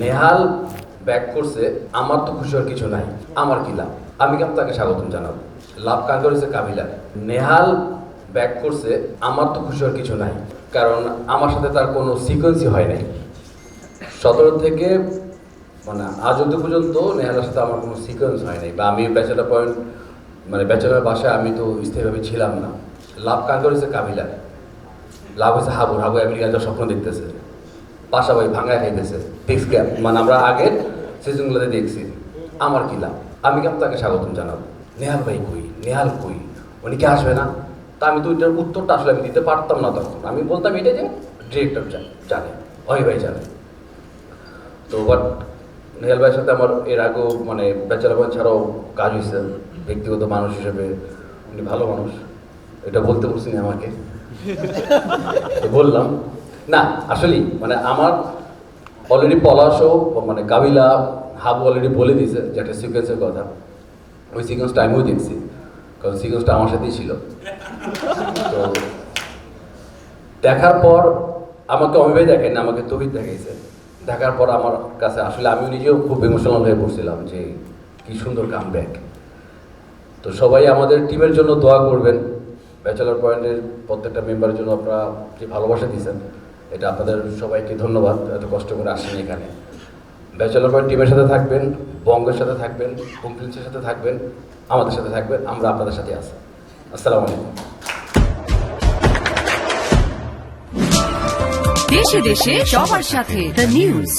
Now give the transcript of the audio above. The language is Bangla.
নেহাল ব্যাক করছে, আমার তো খুশি হওয়ার কিছু নাই, আমার কি লাভ? আমি কেমন তাকে স্বাগতম জানাব। লাভ কার করেছে কাবিলা? নেহাল ব্যাক করছে, আমার তো খুশি হওয়ার কিছু নাই, কারণ আমার সাথে তার কোনো সিকোয়েন্সই হয় নাই। সতেরো থেকে মানে আজ অব্দি পর্যন্ত নেহালের সাথে আমার কোনো সিকোয়েন্স হয় নাই, বা আমি ব্যাচেলার পয়েন্ট মানে ব্যাচেলার বাসায় আমি তো স্থায়ীভাবে ছিলাম না। লাভ কার করেছে কাবিলা? লাভ হয়েছে হাবুর হাবু আমেরিকা স্বপ্ন দেখতেছে। পাশাপাশি ভাঙায় খাইতেছে। ক্যাপ মানে আমরা আগের সিজনগুলোতে দেখছি। আমার কি লাভ? আমি কেমন তাকে স্বাগতম জানাব? নেহাল ভাই কই? নেহাল কই? উনি কি আসবে না? তা আমি তো ওইটার উত্তরটা আসলে আমি দিতে পারতাম না তখন। আমি বলতাম এটা যে ডিরেক্টর জানে। অহি ভাই জানে। তো বাট নেহাল ভাইয়ের সাথে আমার এর আগেও মানে বয় ছাড়াও কাজ হয়েছে ব্যক্তিগত মানুষ হিসেবে। উনি ভালো মানুষ। এটা বলতে বলছি আমাকে। বললাম না, আসলেই মানে আমার অলরেডি পলাশও মানে কাবিলা, হাবু অলরেডি বলে দিয়েছে যে একটা সিকোয়েন্সের কথা। ওই সিকোয়েন্সটা আমিও দেখছি, কারণ সিকোয়েন্সটা আমার সাথেই ছিল। তো, দেখার পর আমাকে অমিবাই দেখেন না, আমাকে তহিদ দেখাইছে। দেখার পর আমার কাছে, আসলে আমি নিজেও খুব ইমোশনাল হয়ে পড়ছিলাম যে কি সুন্দর কাম ব্যাক তো সবাই আমাদের টিমের জন্য দোয়া করবেন। ব্যাচেলার পয়েন্টের প্রত্যেকটা মেম্বারের জন্য আপনারা যে ভালোবাসা দিয়েছেন এটা আপনাদের সবাইকে ধন্যবাদ, এত কষ্ট করে আসেন এখানে। ব্যাচেলার পয়েন্ট টিমের সাথে থাকবেন, বঙ্গের সাথে থাকবেন হোম প্রিন্সের সাথে থাকবেন, আমাদের সাথে থাকবেন, আমরা আপনাদের সাথে আছি। আসসালামু আলাইকুম। দেশে দেশে সবার সাথে। The news